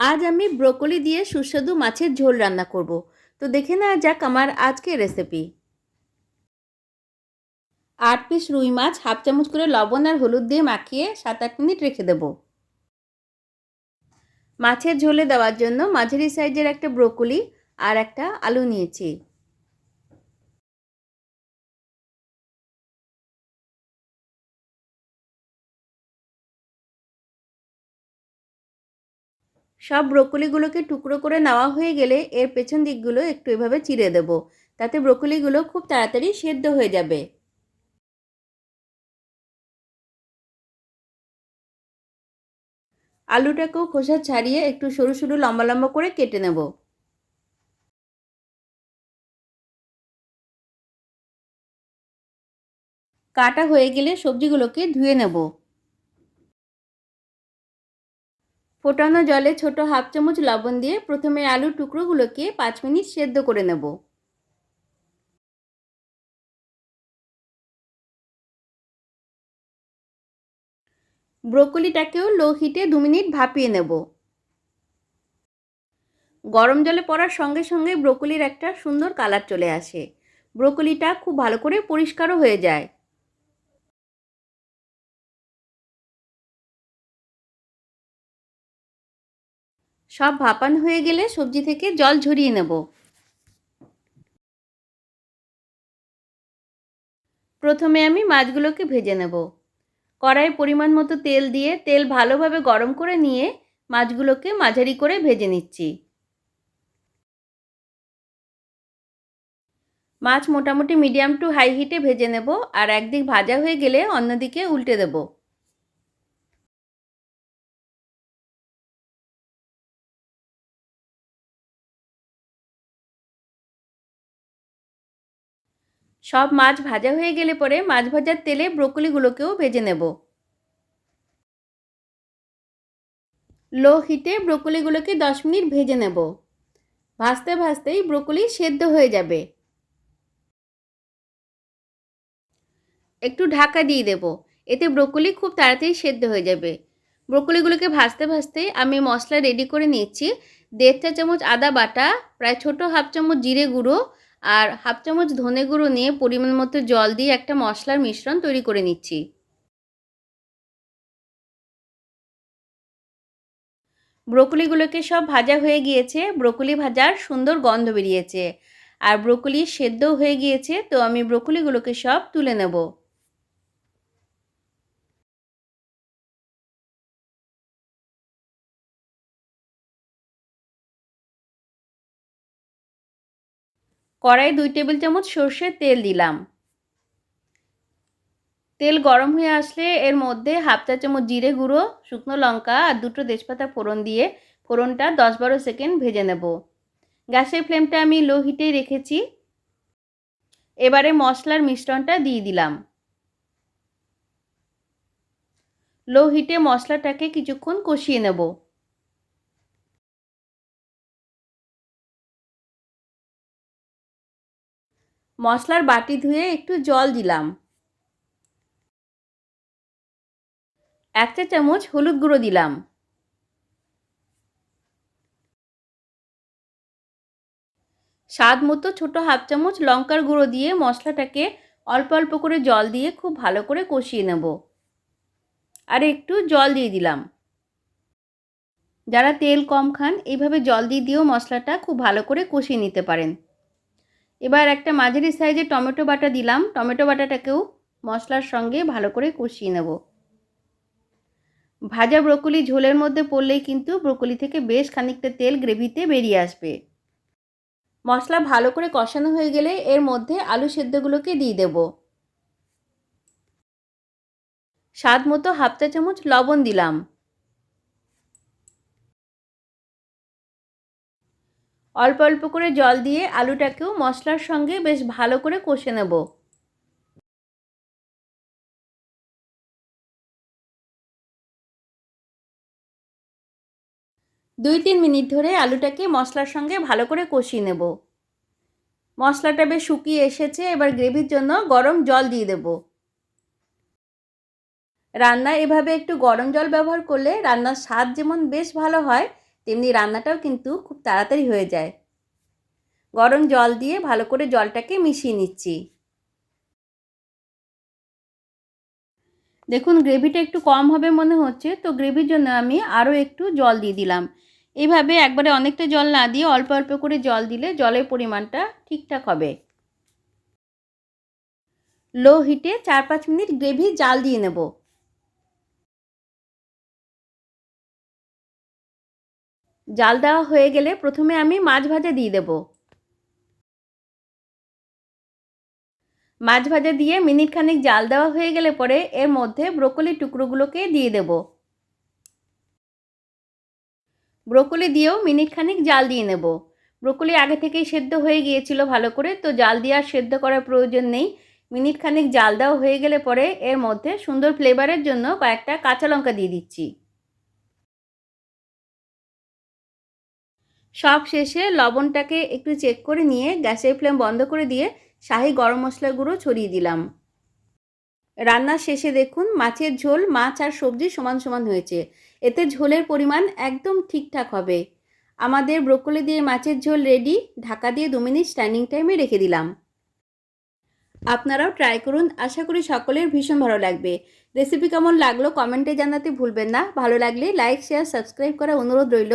আজ আমি ব্রোকলি দিয়ে সুস্বাদু মাছের ঝোল রান্না করব। তো দেখে নেওয়া যাক আমার আজকের রেসিপি আট পিস রুই মাছ, হাফ চামচ করে লবণ আর হলুদ দিয়ে মাখিয়ে সাত আট মিনিট রেখে দেব। মাছের ঝোলে দেওয়ার জন্য মাঝারি সাইজের একটা ব্রোকলি আর একটা আলু নিয়েছি। সব ব্রোকলিগুলোকে টুকরো করে নেওয়া হয়ে গেলে এর পেছন দিকগুলো একটু এভাবে চিড়ে দেব। তাতে ব্রোকলিগুলো খুব তাড়াতাড়ি সেদ্ধ হয়ে যাবে। আলুটাকেও খোসা ছাড়িয়ে একটু সরু সরু লম্বা লম্বা করে কেটে নেব। কাটা হয়ে গেলে সবজিগুলোকে ধুয়ে নেব। ফোটানো জলে ছোট হাফ চামচ লবণ দিয়ে প্রথমে আলুর টুকরোগুলোকে পাঁচ মিনিট সেদ্ধ করে নেব। ব্রোকলিটাকেও লো হিটে দু মিনিট ভাপিয়ে নেব। গরম জলে পড়ার সঙ্গে সঙ্গে ব্রোকলির একটা সুন্দর কালার চলে আসে। ব্রোকলিটা খুব ভালো করে পরিষ্কারও হয়ে যায়। সব ভাপান হয়ে গেলে সবজি থেকে জল ঝরিয়ে নেব। প্রথমে আমি মাছগুলোকে ভেজে নেব। কড়াই পরিমাণ মতো তেল দিয়ে তেল ভালোভাবে গরম করে নিয়ে মাছগুলোকে মাঝারি করে ভেজে নিচ্ছি। মাছ মোটামুটি মিডিয়াম টু হাই হিটে ভেজে নেব আর একদিক ভাজা হয়ে গেলে অন্যদিকে উল্টে দেবো। সব মাছ ভাজা হয়ে গেলে পরে মাছ ভাজার তেলে ব্রোকলিগুলোকেও ভেজে নেব। লো হিটে ব্রোকলিগুলোকে দশ মিনিট ভেজে নেব। ভাজতে ভাজতেই ব্রোকলি সেদ্ধ হয়ে যাবে। একটু ঢাকা দিয়ে দেব। এতে ব্রোকলি খুব তাড়াতাড়ি সেদ্ধ হয়ে যাবে। ব্রোকলিগুলোকে ভাজতে ভাজতে আমি মশলা রেডি করে নিচ্ছি দেড় চা চামচ আদা বাটা, প্রায় ছোট হাফ চামচ জিরে গুঁড়ো আর হাফ চামচ ধনে গুঁড়ো নিয়ে পরিমাণ মতো জল দিয়ে একটা মশলার মিশ্রণ তৈরি করে নিচ্ছি। ব্রোকলিগুলোকে সব ভাজা হয়ে গিয়েছে। ব্রোকলি ভাজার সুন্দর গন্ধ বেরিয়েছে। আর ব্রোকলি সেদ্ধ হয়ে গিয়েছে, তো আমি ব্রোকলিগুলোকে সব তুলে নেব। কড়াই দুই টেবিল চামচ সর্ষের তেল দিলাম। তেল গরম হয়ে আসলে এর মধ্যে হাফ চা চামচ জিরে গুঁড়ো, শুকনো লঙ্কা আর দুটো তেজপাতা ফোড়ন দিয়ে ফোড়নটা দশ বারো সেকেন্ড ভেজে নেব। গ্যাসের ফ্লেমটা আমি লো হিটেই রেখেছি। এবারে মশলার মিশ্রণটা দিয়ে দিলাম। লো হিটে মশলাটাকে কিছুক্ষণ কষিয়ে নেব। মশলার বাটি ধুয়ে একটু জল দিলাম। এক চা চামচ হলুদ গুঁড়ো দিলাম। স্বাদ মতো ছোটো হাফ চামচ লঙ্কার গুঁড়ো দিয়ে মশলাটাকে অল্প অল্প করে জল দিয়ে খুব ভালো করে কষিয়ে নেব। আর একটু জল দিয়ে দিলাম। যারা তেল কম খান এইভাবে জল দিয়ে দিয়েও মশলাটা খুব ভালো করে কষিয়ে নিতে পারেন। এবার একটা মাঝারি সাইজের টমেটো বাটা দিলাম। টমেটো বাটাটাকেও মশলার সঙ্গে ভালো করে কষিয়ে নেব। ভাজা ব্রকলি ঝোলের মধ্যে পড়লেই কিন্তু ব্রকলি থেকে বেশ খানিকটা তেল গ্রেভিতে বেরিয়ে আসবে। মশলা ভালো করে কষানো হয়ে গেলে এর মধ্যে আলু সেদ্ধগুলোকে দিয়ে দেব। স্বাদ মতো হাফ চা চামচ লবণ দিলাম। অল্প অল্প করে জল দিয়ে আলুটাকেও মশলার সঙ্গে বেশ ভালো করে কষে নেব। দুই তিন মিনিট ধরে আলুটাকে মশলার সঙ্গে ভালো করে কষিয়ে নেব। মশলাটা বেশ শুকিয়ে এসেছে, এবার গ্রেভির জন্য গরম জল দিয়ে দেব। রান্না এভাবে একটু গরম জল ব্যবহার করলে রান্নার স্বাদ যেমন বেশ ভালো হয় তেমনি রান্নাটাও কিন্তু খুব তাড়াতাড়ি হয়ে যায়। গরম জল দিয়ে ভালো করে জলটাকে মিশিয়ে নিচ্ছি। দেখুন, গ্রেভিটা একটু কম হবে মনে হচ্ছে, তো গ্রেভির জন্য আমি আরও একটু জল দিয়ে দিলাম। এইভাবে একবারে অনেকটা জল না দিয়ে অল্প অল্প করে জল দিলে জলের পরিমাণটা ঠিকঠাক হবে। লো হিটে চার পাঁচ মিনিট গ্রেভি জাল দিয়ে নেব। জাল দেওয়া হয়ে গেলে প্রথমে আমি মাছ ভাজা দিয়ে দেব। মাছ ভাজা দিয়ে মিনিট খানিক জাল দেওয়া হয়ে গেলে পরে এর মধ্যে ব্রোকলি টুকরোগুলোকে দিয়ে দেব। ব্রোকলি দিয়েও মিনিট খানিক জাল দিয়ে নেব। ব্রোকলি আগে থেকেই সেদ্ধ হয়ে গিয়েছিল ভালো করে, তো জাল দিয়ে আর সেদ্ধ করার প্রয়োজন নেই। মিনিট খানিক জাল দেওয়া হয়ে গেলে পরে এর মধ্যে সুন্দর ফ্লেভারের জন্য কয়েকটা কাঁচা লঙ্কা দিয়ে দিচ্ছি। সব শেষে লবণটাকে একটু চেক করে নিয়ে গ্যাসের ফ্লেম বন্ধ করে দিয়ে শাহি গরম মশলার গুঁড়ো ছড়িয়ে দিলাম। রান্নার শেষে দেখুন মাছের ঝোল, মাছ আর সবজি সমান সমান হয়েছে। এতে ঝোলের পরিমাণ একদম ঠিকঠাক হবে। আমাদের ব্রোকলি দিয়ে মাছের ঝোল রেডি ঢাকা দিয়ে দু মিনিট স্ট্যান্ডিং টাইমে রেখে দিলাম। আপনারাও ট্রাই করুন, আশা করি সকলের ভীষণ ভালো লাগবে। রেসিপি কেমন লাগল কমেন্টে জানাতে ভুলবেন না। ভালো লাগলে লাইক শেয়ার সাবস্ক্রাইব করার অনুরোধ রইল।